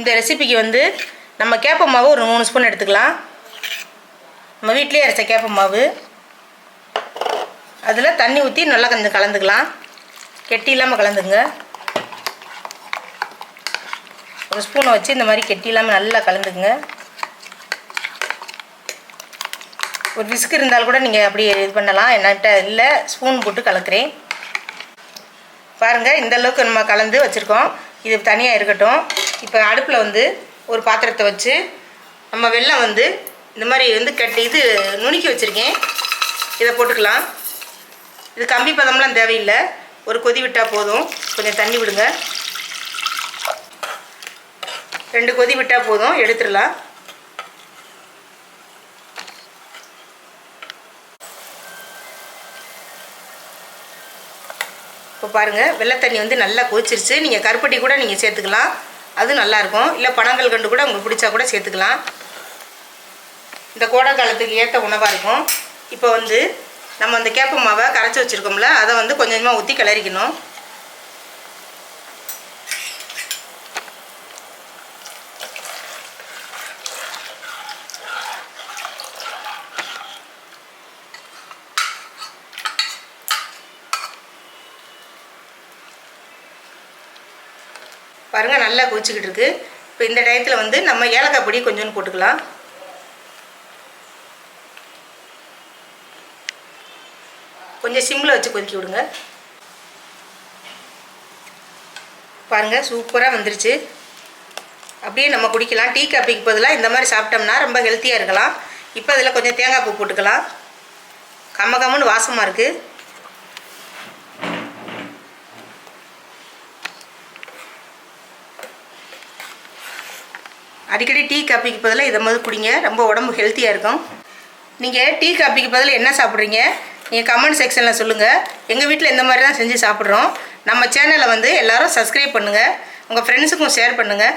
இந்த ரெசிபிக்கு வந்து நம்ம கேப்ப மாவு ஒரு மூணு ஸ்பூன் எடுத்துக்கலாம். நம்ம வீட்டிலே அரைச்ச கேப்ப மாவு. அதில் தண்ணி ஊற்றி நல்லா கொஞ்சம் கலந்துக்கலாம். கெட்டி இல்லாமல் கலந்துங்க ஒரு ஸ்பூனை வச்சு இந்த மாதிரி கெட்டி இல்லாமல் நல்லா கலந்துக்குங்க. ஒரு விஸ்க் இருந்தால் கூட நீங்கள் அப்படி இது பண்ணலாம். என்கிட்ட இல்லை ஸ்பூன் போட்டு கலக்கிறேன். பாருங்கள் இந்தளவுக்கு நம்ம கலந்து வச்சுருக்கோம். இது தனியாக இருக்கட்டும். இப்போ அடுப்பில் வந்து ஒரு பாத்திரத்தை வச்சு நம்ம வெள்ளம் வந்து இந்த மாதிரி வந்து கட்டி இது நுணுக்கி வச்சுருக்கேன். இதை போட்டுக்கலாம். இது கம்பி பதம்லாம் தேவையில்லை. ஒரு கொதி விட்டால் போதும். கொஞ்சம் தண்ணி விடுங்க. ரெண்டு கொதி விட்டால் போதும். எடுத்துடலாம். இப்போ பாருங்கள் வெள்ளை தண்ணி வந்து நல்லா கொதிச்சிருச்சு. நீங்கள் கருப்பட்டி கூட நீங்கள் சேர்த்துக்கலாம். அது நல்லாயிருக்கும். இல்லை பனங்கள் கண்டு கூட உங்களுக்கு பிடிச்சா கூட சேர்த்துக்கலாம். இந்த கோடை காலத்துக்கு ஏற்ற உணவாக இருக்கும். இப்போ வந்து நம்ம அந்த கேப்ப மாவை கரைச்சி வச்சுருக்கோம்ல அதை வந்து கொஞ்சமாக ஊற்றி கிளறிக்கணும். பாருங்கள் நல்லா கொதிச்சுக்கிட்டு இருக்குது இப்போ இந்த டயத்தில் வந்து நம்ம ஏலக்காய் பொடி கொஞ்சோன்னு போட்டுக்கலாம். கொஞ்சம் சிம்மில் வச்சு கொதிக்க விடுங்க. பாருங்கள் சூப்பராக வந்துருச்சு. அப்படியே நம்ம குடிக்கலாம். டீ காப்பிக்கு பதிலாக இந்த மாதிரி சாப்பிட்டோம்னா ரொம்ப ஹெல்த்தியாக இருக்கலாம். இப்போ இதில் கொஞ்சம் தேங்காய் பூ போட்டுக்கலாம். கம்ம கம்முன்னு வாசமாக இருக்குது அடிக்கடி டீ காப்பிக்கு பதிலாக இதை மாதிரி குடிங்க. ரொம்ப உடம்பு ஹெல்த்தியாக இருக்கும். நீங்கள் டீ காப்பிக்கு பதிலாக என்ன சாப்பிட்றீங்க? நீங்கள் கமெண்ட் செக்ஷனில் சொல்லுங்கள் எங்கள் வீட்டில் இந்த மாதிரி தான் செஞ்சு சாப்பிட்றோம். நம்ம சேனலை வந்து எல்லாரும் சப்ஸ்கிரைப் பண்ணுங்கள் உங்கள் ஃப்ரெண்ட்ஸுக்கும் ஷேர் பண்ணுங்கள்